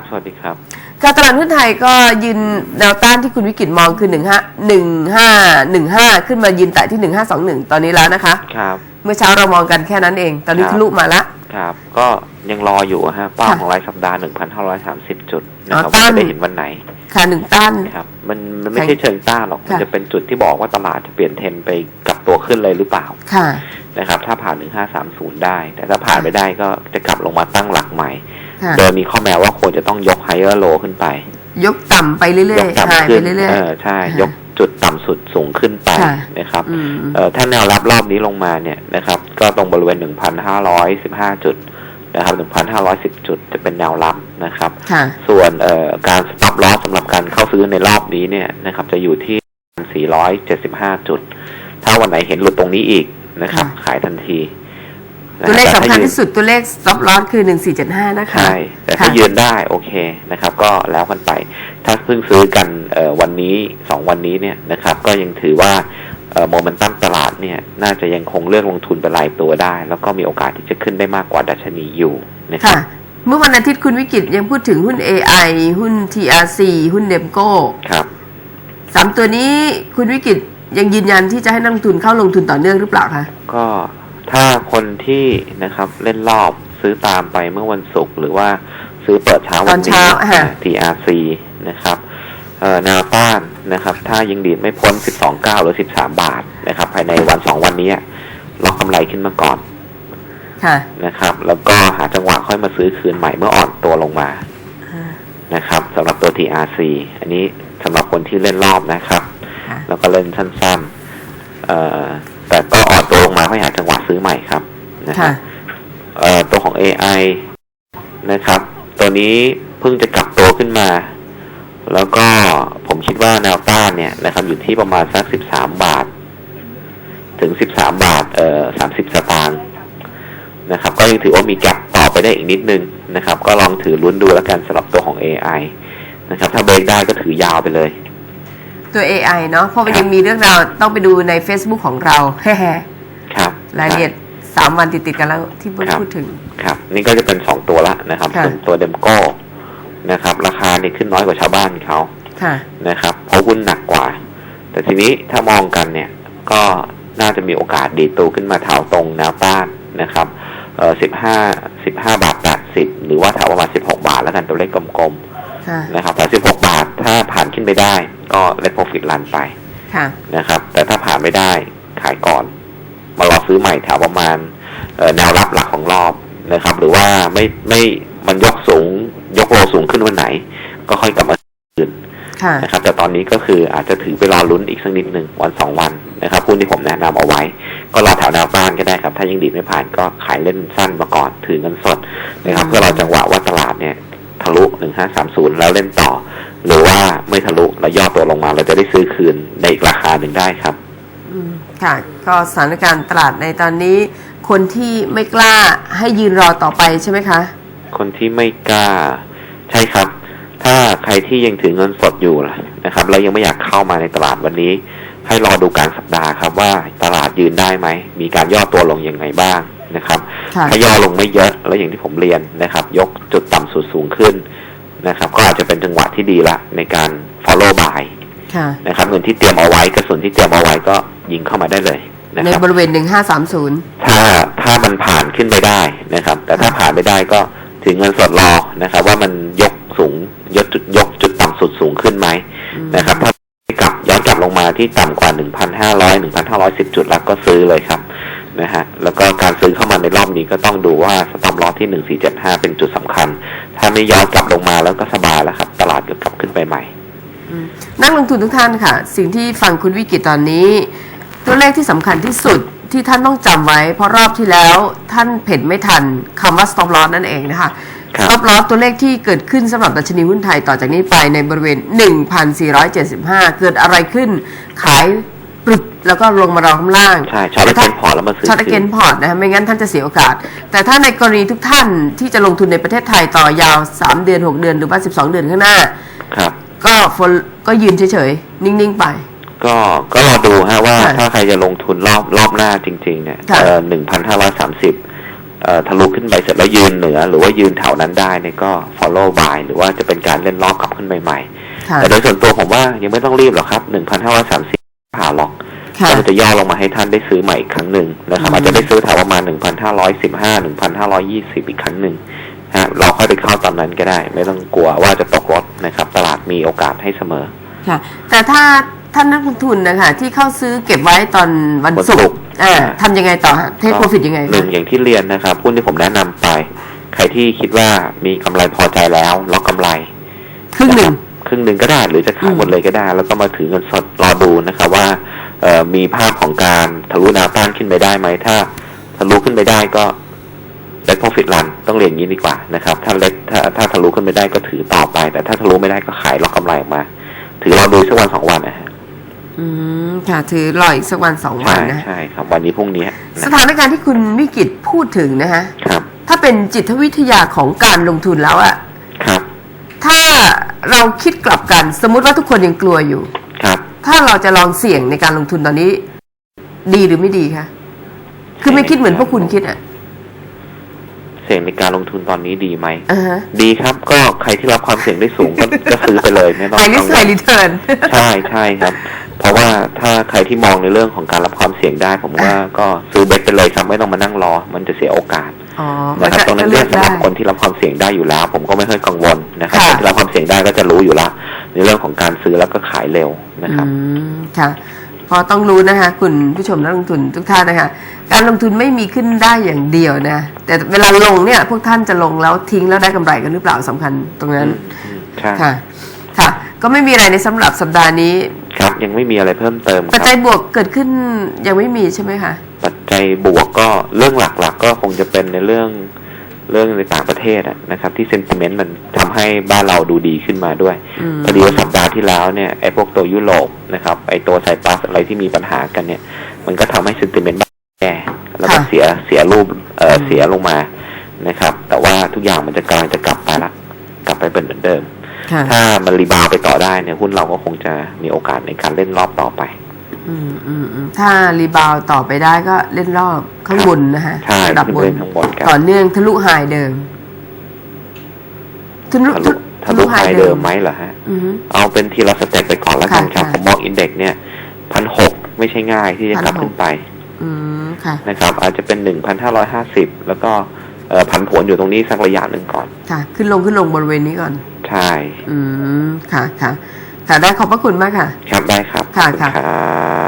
ครับสวัสดีครับการตลาดหุ้นไทยก็ยืนแนวต้านที่คุณวิกิตมองคือ1 5 1 5 1 5ขึ้นมายืนแต่ที่1521ตอนนี้แล้วนะคะ ครับ เมื่อเช้าเรามองกันแค่นั้นเอง ตอนนี้ครับทะลุมาละ ครับ ก็ยังรออยู่ฮะเป้าค่ะของรายสัปดาห์1,530จุดนะครับอ๋อต้านว่าจะได้เห็นวันไหนค่ะหนึ่งต้าน ครับ มันมันไม่ใช่เชิงต้านหรอก มันค่ะ จะเป็นจุดที่บอกว่าตลาดจะเปลี่ยนเทรนด์ไปกลับตัวขึ้นเลยหรือเปล่าค่ะ นะครับ ถ้าผ่าน1530ได้ แต่ถ้าผ่านไม่ได้ก็จะกลับลงมาตั้งหลักใหม่ค่ะ โดยมีข้อแม้ว่าควรจะต้องยกไฮเออร์โลขึ้นไป ยกต่ำไปเรื่อยยกๆหายต่ำไปขึ้นเรื่อยเออใช่ค่ะยกจุดต่ำสุดสูงขึ้นไปค่ะนะครับๆอืมเอ่อถ้าแนวรับรอบนี้ลงมาเนี่ยนะครับ ก็ตรงบริเวณ1,515จุดนะครับ1,510จุดจะเป็นแนวรับนะครับค่ะส่วนเอ่อการ stop loss สำหรับการเข้าซื้อในรอบนี้เนี่ยนะครับ จะอยู่ที่475จุด ถ้าวันไหนเห็นหลุดตรงนี้อีกนะครับค่ะขายทันทีนะ ตัวเลขรับสำคัญแต่ถ้ายืนที่สุดตัวเลข stop loss คือ1475นะคะ ใช่ แต่ถ้าค่ะยืนได้โอเคนะครับ ก็แล้วกันไป ถ้าเพิ่งซื้อกันเอ่อวันนี้สองวันนี้เนี่ยนะครับ ก็ยังถือว่าโมเมนตัมตลาดเนี่ย น่าจะยังคงเลือกลงทุนเป็นรายตัวได้ แล้วก็มีโอกาสที่จะขึ้นได้มากกว่าดัชนีอยู่นะครัค่ะบเมื่อวันอาทิตย์คุณวิกิตยังพูดถึงหุ้น AI หุ้น TRC หุ้นเดมโก้ครับสามตัวนี้คุณวิกิตยังยืนยันที่จะให้นักลงทุนเข้าลงทุนต่อเนื่องหรือเปล่าคะก็ ถ้าคนที่นะครับเล่นรอบซื้อตามไปเมื่อวันศุกร์หรือว่าซื้อเปิดเช้าวันตอนเช้านี้ฮะอ่า TRC นะครับเอ่อแนวต้านนะครับ ถ้ายังดีดไม่พ้น 12.9 หรือ 13 บาทนะครับ ภายในวันสองวันนี้ล็อกกำไรขึ้นมาก่อนค่ะนะครับ แล้วก็หาจังหวะค่อยมาซื้อคืนใหม่เมื่ออ่อนตัวลงมานะครับสำหรับตัว TRC อันนี้สำหรับคนที่เล่นรอบนะครับค่ะแล้วก็เล่นสั้นๆเอ่อแต่ก็อ่ อนตัวลงมาก็หาจังหวะซื้อใหม่ครับนะครัค่ะบเอ่อตัวของ AI นะครับ ตัวนี้เพิ่งจะกลับตัวขึ้นมา แล้วก็ผมคิดว่าแนวต้านเนี่ยนะครับอยู่ที่ประมาณสัก13บาท ถึง13บาทเอ่อ30สตางค์นะครับ ก็ยังถือว่ามีแกลบต่อไปได้อีกนิดนึงนะครับ ก็ลองถือลุ้นดูแล้วกันสำหรับตัวของ AI นะครับ ถ้าเบรกได้ก็ถือยาวไปเลยตัว AI เนาะเพราะมันครับยังมีเรื่องราวต้องไปดูใน Facebook ของเราแฮ่ค รับๆรายละเอียดสามวันติดๆกันแล้วที่เพิ่งครับพูดถึง ครับ นี่ก็จะเป็นสองตัวละนะครับค่ะส่วนตัวเดมโก้นะครับ ราคานี่ขึ้นน้อยกว่าชาวบ้านเขาค่ะนะครับ เพราะหุ้นหนักกว่า แต่ทีนี้ถ้ามองกันเนี่ยก็น่าจะมีโอกาสดีดตัวขึ้นมาแถวตรงแนวต้านนะครับเอ่อสิบห้าสิบห้าบาทแปดสิบหรือว่าแถวประมาณสิบหกบาทแล้วกันตัวเลขกลมค่ะๆนะครับแต่สิบหกบาทถ้าผ่านขึ้นไปได้ ก็เลทโปรฟิตลันไปค่ะนะครับ แต่ถ้าผ่านไม่ได้ขายก่อน มารอซื้อใหม่แถวประมาณเอ่อแนวรับหลักของรอบนะครับ หรือว่าไม่ไม่มันยกสูงยกโลสูงขึ้นวันไหน ก็ค่อยกลับมาคืนค่ะนะครับแต่ตอนนี้ก็คืออาจจะถือไปรอลุ้นอีกสักนิดหนึ่งวันสองวันนะครับหุ้นที่ผมแนะนำเอาไว้ ก็รอแถวแนวต้านก็ได้ครับ ถ้ายังดีดไม่ผ่านก็ขายเล่นสั้นมาก่อนถือเงินสดนะครับอืมเพื่อเราจังหวะว่าตลาดเนี่ยทะลุหนึ่งห้าสามศูนย์แล้วเล่นต่อ หรือว่าไม่ทะลุแล้วย่อตัวลงมาเราจะได้ซื้อคืนในอีกราคาหนึ่งได้ครับอืม ค่ะก็สถานการณ์ตลาดในตอนนี้ คนที่ไม่กล้าให้ยืนรอต่อไปใช่ไหมคะ คนที่ไม่กล้า ใช่ครับ ถ้าใครที่ยังถือเงินสดอยู่นะครับแล้วยังไม่อยากเข้ามาในตลาดวันนี้ ให้รอดูกลารสัปดาห์ครับว่าตลาดยืนได้ไหม มีการย่อตัวลงยังไงบ้างนะครับค่ะถ้าย่อลงไม่เยอะแล้วอย่างที่ผมเรียนนะครับ ยกจุดต่ำสุดสูงขึ้นนะครับ ก็อาจจะเป็นจังหวะที่ดีละในการ follow buy ค่ะนะครับเงินที่เตรียมเอาไว้กระสุนที่เตรียมเอาไว้ก็ ยิงเข้ามาได้เลยนะในครับบริเวณ1530ถ้าถ้ามันผ่านขึ้นไปได้นะครับ แต่ถ้าผ่านไม่ได้ก็ถือเงินสดรอนะครับ ว่ามันยกสูงยกจุดยกจุดต่ำสุดสูงขึ้นไหมนะครับ ถ้ากลับย้อนกลับลงมาที่ต่ำกว่า1,500 1,510จุดแล้วก็ซื้อเลยครับนะฮะแล้วก็การซื้อเข้ามาในรอบนี้ก็ต้องดูว่าสต็อปลอสที่1475เป็นจุดสำคัญ ถ้าไม่ย้อนกลับลงมาแล้วก็สบายแล้วครับ ตลาดก็กลับขึ้นไปใหม่นักลงทุนทุกท่านค่ะ สิ่งที่ฟังคุณวิกิตตอนนี้ ตัวเลขที่สำคัญที่สุดที่ท่านต้องจำไว้ เพราะรอบที่แล้วท่านเพ่นไม่ทันคำว่า stop loss นั่นเองนะคะครับ stop loss ตัวเลขที่เกิดขึ้นสำหรับดัชนีหุ้นไทยต่อจากนี้ไปในบริเวณ 1,475 เกิดอะไรขึ้นขายปรึบแล้วก็ลงมารอข้างล่าง ใช่ช็อตเกนพอร์ตแล้วมาซื้อช็อตเกคืนนพอร์ตนะคะไม่งั้นท่านจะเสียโอกาส แต่ถ้าในกรณีทุกท่านที่จะลงทุนในประเทศไทยต่อยาว 3 เดือน 6 เดือนหรือว่า 12 เดือนข้างหน้า ครับ ก็ฟลก็ยืนเฉยๆ นิ่ง ๆ ไป ก็ก็รอดูฮะว่าค่ะถ้าใครจะลงทุนรอบรอบหน้าจริง ๆ เนี่ยค่ะเอ่อหนึ่งพันห้าร้อยสามสิบเอ่อทะลุขึ้นไปเสร็จแล้วยืนเหนือ หรือว่ายืนแถวนั้นได้เนี่ยก็ follow by หรือว่าจะเป็นการเล่นรอบกลับขึ้นใหม่ๆ ค่ะ แต่โดยส่วนตัวผมว่ายังไม่ต้องรีบหรอกครับ1,530ผ่าหรอกค่ะ ก็มันจะย่อลงมาให้ท่านได้ซื้อใหม่อีกครั้งหนึ่งนะครับอืม อาจจะได้ซื้อแถวประมาณ1,515 1,520อีกครั้งหนึ่งฮะเราค่อยไปเข้าตามนั้นก็ได้ ไม่ต้องกลัวว่าจะตกรถนะครับ ตลาดมีโอกาสให้เสมอ ค่ะ แต่ถ้า ท่านนักลงทุนนะคะที่เข้าซื้อเก็บไว้ตอนวันวันศุศุกกร์ร์อ่าทำยังไงต่อฮะเทคโปรฟิตยังไงหนึ่คะงอย่างที่เรียนนะครับหุ้นที่ผมแนะนำไป ใครที่คิดว่ามีกำไรพอใจแล้วล็อกกำไร ครึ่งหนึ่งครึ่งหนึ่งก็ได้หรือจะขายอืมหมดเลยก็ได้ แล้วก็มาถือเงินสดรอดูนะครับว่าเอ่อมีภาพของการทะลุแนวต้านขึ้นไปได้ไหมถ้าทะลุขึ้นไปได้ก็เล็ก profit run ต้องเรียนอย่างนี้ดีกว่านะครับ ถ้าเล็กถ้าถ้าทะลุขึ้นไปได้ก็ถือต่อไป แต่ถ้าทะลุไม่ได้ก็ขายล็อกกำไรออกมา ถือรอดูสักวันสองวันนะฮะ อืมค่ะ ถือรออีกสักวันสองวัใช่นนะ ใช่ครับ วันนี้พรุ่งนี้สนะถานการณ์ที่คุณวิกิตพูดถึงนะคะครับ ถ้าเป็นจิตวิทยาของการลงทุนแล้วอะครับ ถ้าเราคิดกลับกัน สมมุติว่าทุกคนยังกลัวอยู่ ครับ ถ้าเราจะลองเสี่ยงในการลงทุนตอนนี้ ดีหรือไม่ดีคะคือไม่คิดเหมือนพวกคุณคิดอะเสี่ยงในการลงทุนตอนนี้ดีไหม อ่าฮะดีครับ ก็ใครที่รับความเสี่ยงได้สูงก็ ก็ซื้อไปเลยไม่ต้องไฮริกัสงไฮวลรีเทิร์น ใช่ใช่ครับ เพราะว่าถ้าใครที่มองในเรื่องของการรับความเสี่ยงได้ ผมว่าก็ซื้อเบ็ดไปเลยครับไม่ต้องมานั่งรอ มันจะเสียโอกาสอ๋อมันะครับก็ตรงนั้นเลืเรื่ออกงสำหได้รับคนที่รับความเสี่ยงได้อยู่แล้ว ผมก็ไม่ค่อยกังวลนะครับค่ะคนที่รับความเสี่ยงได้ก็จะรู้อยู่แล้วในเรื่องของการซื้อแล้วก็ขายเร็วนะครับอืมค่ะเพอต้องรู้นะคะ คุณผู้ชมนักลงทุนทุกท่านนะคะ การลงทุนไม่มีขึ้นได้อย่างเดียวนะ แต่เวลาลงเนี่ยพวกท่านจะลงแล้วทิ้งแล้วได้กำไรกันหรือเปล่าสำคัญตรงนั้นอืมใช่ค่ะค่ะ ก็ไม่มีอะไรในสำหรับสัปดาห์นี้ครับ ยังไม่มีอะไรเพิ่มเติมคปัจรับ จัยบวกเกิดขึ้นยังไม่มีใช่ไหมคะ ปัจจัยบวกก็เรื่องหลักๆ ก็คงจะเป็นในเรื่องเรื่องในต่างประเทศอะนะครับ ที่เซนติเมนต์มันทำให้บ้านเราดูดีขึ้นมาด้วย อืมพอดีว่าสัปดาห์ที่แล้วเนี่ยไอ้พวกตัวยุโรปนะครับไอ้ตัวไซปรัสอะไรที่มีปัญหากันเนี่ย มันก็ทำให้เซนติเมนต์แย่แล้วก็ค่ะเสียเสียรูปเอออืมเสียลงมานะครับ แต่ว่าทุกอย่างมันจะกำลังจะกลับไปละกลับไปเป็นเหมือนเดิมค่ะ ถ้ามันรีบาวด์ไปต่อได้เนี่ยหุ้นเราก็คงจะมีโอกาสในการเล่นรอบต่อไปอืมอืมอืมถ้ารีบาวด์ต่อไปได้ก็เล่นรอบข้างบนนะคะใช่ระดับบนขึ้นไปข้างบนกันต่อเนื่องทะลุไฮเดิมทะลุทะลุทะลุไฮเดิมไหมเหรอฮะอือฮึเอาเป็นทีละสเต็ปไปก่อนแล้วกันครับค่ะผมมองอินเด็กซ์เนี่ยพันหกไม่ใช่ง่ายที่จะกลับ1,600ขึ้นไปอืมค่ะนะครับ อาจจะเป็นหนึ่งพันห้าร้อยห้าสิบแล้วก็เอ่อผันผวนอยู่ตรงนี้สักระยะหนึ่งก่อนค่ะ ขึ้นลงขึ้นลงบริเวณนี้ก่อน ใช่ อืม ค่ะค่ะ ค่ะ ได้ขอบพระคุณมากค่ะ ครับได้ครับค่ะขอบณค่ะ รับ